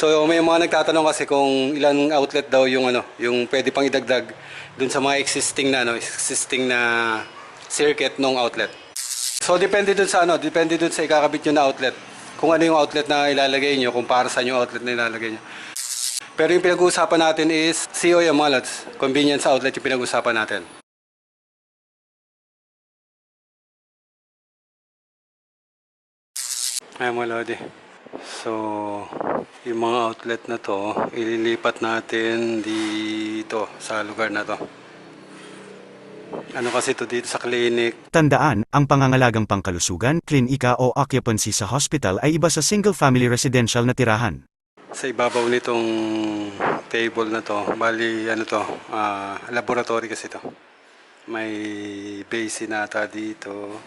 So may mga nagtatanong kasi kung ilang outlet daw yung ano, yung pwede pang idagdag dun sa mga existing na ano, existing na circuit ng outlet. So depende dun sa ano, depende dun sa ikakabit nyo na outlet. Kung ano yung outlet na ilalagay nyo, kung para saan yung outlet na ilalagay nyo. Pero yung pinag-uusapan natin is COM mga lods. Convenience outlet yung pinag-uusapan natin. Ay mga lodi. So, yung mga outlet na to, ililipat natin dito sa lugar na to. Ano kasi to dito sa clinic, Tandaan, ang pangangalagang pangkalusugan, klinika o occupancy sa hospital ay iba sa single-family residential na tirahan. sa ibabaw nitong table na to, bali ano to, ah, laboratory kasi to. May basin ata dito.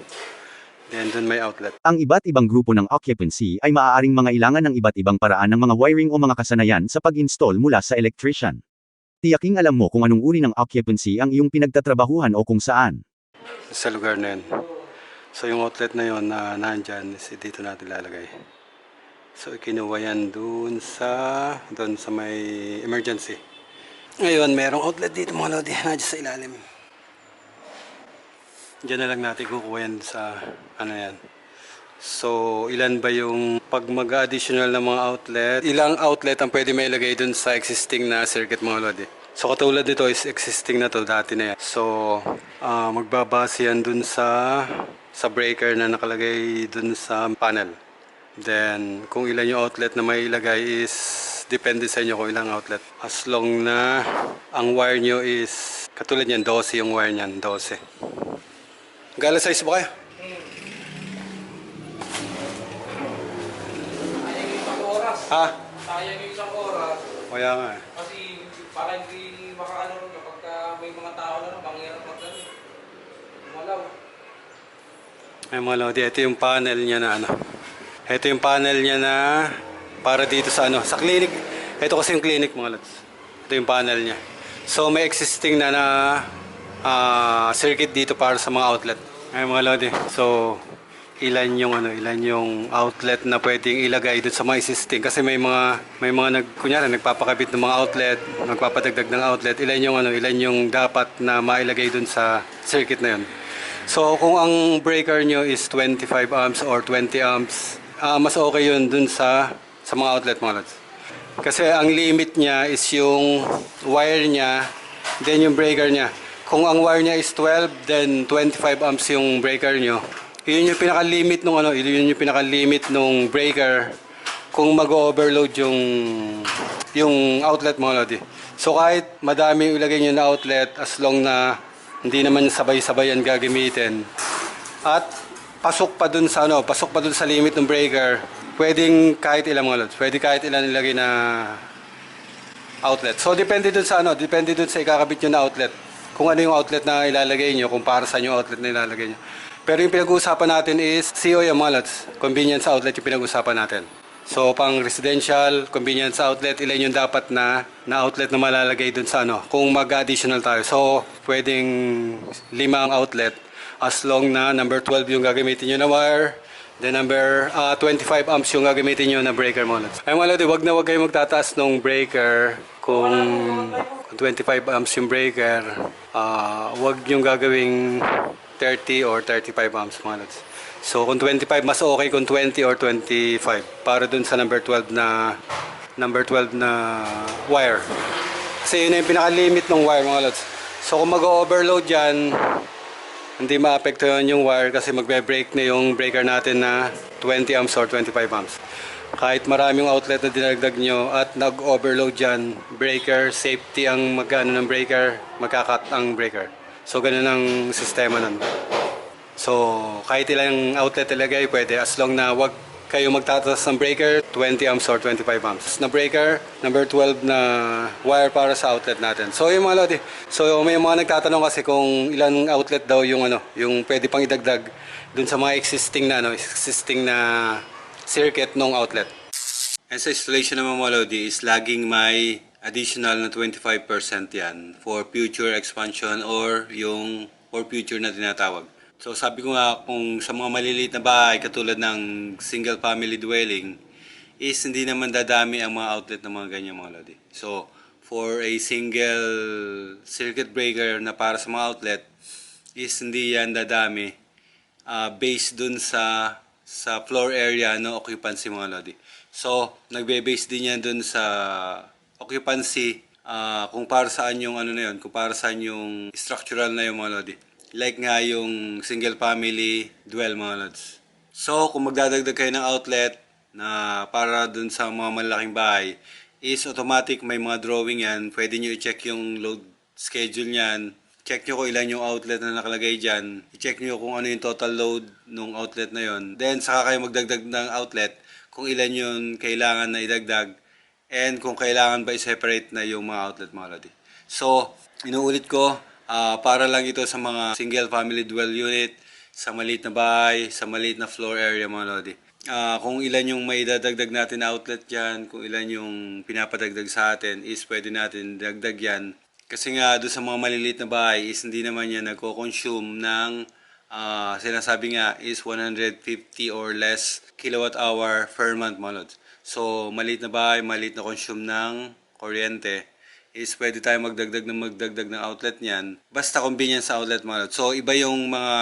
Then doon may outlet. Ang iba't ibang grupo ng occupancy ay maaaring mga ilangan ng iba't ibang paraan ng mga wiring o mga kasanayan sa pag-install mula sa electrician. Tiyaking alam mo kung anong uri ng occupancy ang iyong pinagtatrabahuhan o kung saan. Sa lugar na yun. So yung outlet na yun na nandyan, is dito natin lalagay. So kinuha yan dun sa, dun sa may emergency. Ngayon, merong outlet dito mga lodi, nandiyan sa ilalim. Diyan na lang natin kukuha yan sa, ano yan. So, ilan ba yung pag mag-additional na mga outlet? Ilang outlet ang pwede may ilagay dun sa existing na circuit mga lodi? So, katulad nito is existing na to, dati na yan. So, ah, magbabase yan dun sa, sa breaker na nakalagay dun sa panel. Then, kung ilan yung outlet na may ilagay is depende sa inyo kung ilang outlet. As long na ang wire nyo is, katulad yan, 12 yung wire niyan, 12. Gala size ba kayo? Sayang yung isang oras. Ha? Sayang yung isang oras. Kaya nga eh. Kasi para hindi makaano rin kapag ka may mga tao na rin, mangyarap magdali. Malaw. Ay mga lodi, ito yung panel niya na ano. Ito yung panel niya na para dito sa ano, sa clinic. Ito kasi yung clinic mga lods. Ito yung panel niya. So may existing na na ah, circuit dito para sa mga outlet. Ay mga lodi. So ilan yung ano, ilan yung outlet na pwedeng ilagay doon sa mga existing kasi may mga may mga nag kunyari nagpapakabit ng mga outlet, nagpapadagdag ng outlet, ilan yung ano, ilan yung dapat na mailagay doon sa circuit na 'yon. So kung ang breaker nyo is 25 amps or 20 amps, ah, mas okay yun dun sa, sa mga outlet mga lods. Kasi ang limit niya is yung wire niya, then yung breaker niya. Kung ang wire niya is 12, then 25 amps yung breaker nyo. Yun yung pinaka-limit nung ano, yun yung pinaka-limit nung breaker kung mag-overload yung yung outlet mga lodi. So kahit madami ilagay nyo na outlet as long na hindi naman sabay-sabay yan gagamitin at pasok pa dun sa ano, pasok pa dun sa limit ng breaker, pwedeng kahit ilang mga loads, pwede kahit ilan ilagay na outlet. So depende dun sa ano, depende dun sa ikakabit nyo na outlet. Kung ano yung outlet na ilalagay nyo, kung para saan yung outlet na ilalagay nyo. Pero yung pinag-uusapan natin is COM mga loads, convenience outlet yung pinag-uusapan natin. So pang residential, convenience outlet, ilan yung dapat na, na outlet na malalagay dun sa ano, kung mag-additional tayo. So pwedeng lima ang outlet as long na number 12 yung gagamitin nyo na wire, then number ah, 25 amps yung gagamitin nyo na breaker mo. Ay mga lodi, wag na wag kayo magtataas ng breaker kung 25 amps yung breaker, ah wag yung gagawing 30 or 35 amps mga lods. So kung 25 mas okay kung 20 or 25 para dun sa number 12 na number 12 na wire. Kasi yun na yung pinaka-limit ng wire mga lods. So kung mag-overload yan, hindi maapektuhan yung wire kasi magbe-break na yung breaker natin na 20 amps or 25 amps. Kahit maraming outlet na dinagdag nyo at nag-overload dyan, breaker, safety ang magano ng breaker, magkakat ang breaker. So ganun ang sistema nun. So kahit ilang outlet ilagay pwede as long na wag kayo magtataas ng breaker 20 amps or 25 amps. Na breaker, number 12 na wire para sa outlet natin. So yung mga lodi, so may mga nagtatanong kasi kung ilang outlet daw yung ano, yung pwede pang idagdag dun sa mga existing na ano, existing na circuit ng outlet. And sa installation naman mga lodi is laging may additional na 25% yan for future expansion or yung for future na tinatawag. So sabi ko nga kung sa mga maliliit na bahay katulad ng single family dwelling is hindi naman dadami ang mga outlet ng mga ganyan mga lodi. So, for a single circuit breaker na para sa mga outlet, is hindi yan dadami ah, based dun sa sa floor area ng occupancy mga lodi. So, nagbe-base din yan dun sa occupancy ah, kung para saan yung ano na yun, kung para saan yung structural na yung mga lodi. Like nga yung single family dwell mga lods. So, kung magdadagdag kayo ng outlet na para dun sa mga malaking bahay, is automatic may mga drawing yan. Pwede nyo i-check yung load schedule niyan. Check nyo kung ilan yung outlet na nakalagay dyan. I-check nyo kung ano yung total load ng outlet na yon. Then, saka kayo magdagdag ng outlet kung ilan yung kailangan na idagdag and kung kailangan ba i-separate na yung mga outlet mga lodi. So, inuulit ko, ah, para lang ito sa mga single family dwell unit, sa maliit na bahay, sa maliit na floor area mga lodi. Ah, kung ilan yung may dadagdag natin na outlet dyan, kung ilan yung pinapadagdag sa atin, is pwede natin dagdag yan. Kasi nga, doon sa mga maliliit na bahay, is hindi naman yan nagko-consume ng ah, sinasabi nga is 150 or less kilowatt hour per month mga. So, maliit na bahay, maliit na consume ng kuryente is pwede tayo magdagdag ng magdagdag ng outlet niyan. Basta convenience outlet mga. So, iba yung mga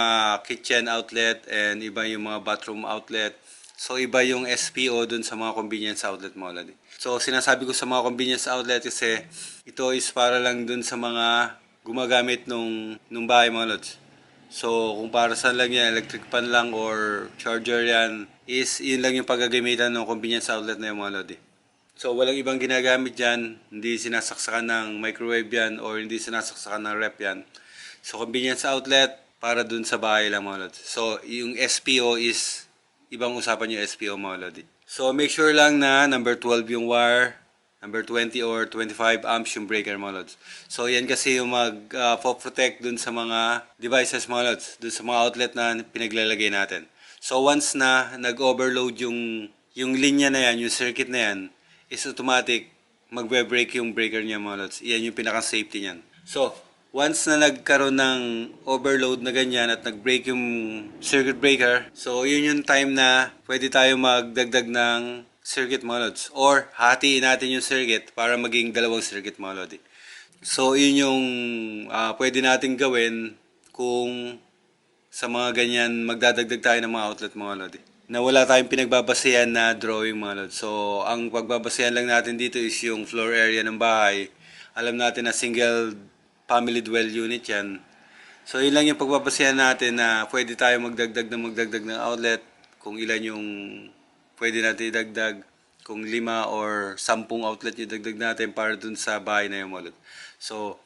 kitchen outlet and iba yung mga bathroom outlet. So, iba yung SPO dun sa mga convenience outlet mga lods. So, sinasabi ko sa mga convenience outlet kasi ito is para lang dun sa mga gumagamit nung, nung bahay mga lods. So, kung para saan lang yan, electric pan lang or charger yan, is yun lang yung paggagamitan ng convenience outlet na yung mga lodi. So, walang ibang ginagamit dyan, hindi sinasaksakan ng microwave yan or hindi sinasaksakan ng rep yan. So, convenience outlet para dun sa bahay lang mga lodi. So, yung SPO is, ibang usapan yung SPO lodi. So, make sure lang na number 12 yung wire, number 20 or 25 amps yung breaker mga lods. So yan kasi yung mag uh, protect dun sa mga devices mga lods, dun sa mga outlet na pinaglalagay natin. So once na nag-overload yung yung linya na yan, yung circuit na yan, is automatic magbe-break yung breaker niya mga lods. Yan yung pinaka-safety niyan. So, once na nagkaroon ng overload na ganyan at nag-break yung circuit breaker, so yun yung time na pwede tayo magdagdag ng circuit lods. Or hatiin natin yung circuit para maging dalawang circuit lodi. So yun yung ah, pwede natin gawin kung sa mga ganyan magdadagdag tayo ng mga outlet lodi. Na wala tayong pinagbabasehan na drawing lodi. So ang pagbabasehan lang natin dito is yung floor area ng bahay. Alam natin na single family dwell unit yan. So yun lang yung pagbabasehan natin na pwede tayo magdagdag ng magdagdag ng outlet kung ilan yung pwede natin idagdag kung lima or sampung outlet yung dagdag natin para dun sa bahay na yung mga lods. So,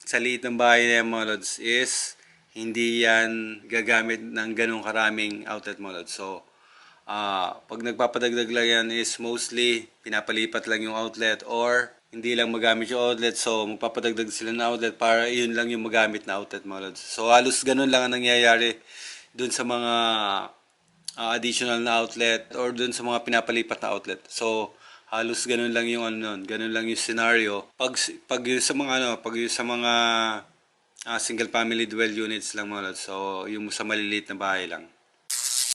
sa liit ng bahay na yung mga lods is hindi yan gagamit ng ganong karaming outlet mga lods. So, ah pag nagpapadagdag lang yan is mostly pinapalipat lang yung outlet or hindi lang magamit yung outlet so magpapadagdag sila ng outlet para yun lang yung magamit na outlet mga lods. So halos ganun lang ang nangyayari dun sa mga ah, additional na outlet or dun sa mga pinapalipat na outlet. So halos ganun lang yung ano nun, ganun lang yung scenario. Pag pag yung sa mga ano, pag yung sa mga ah, single family dwell units lang mga lods. So yung sa maliliit na bahay lang.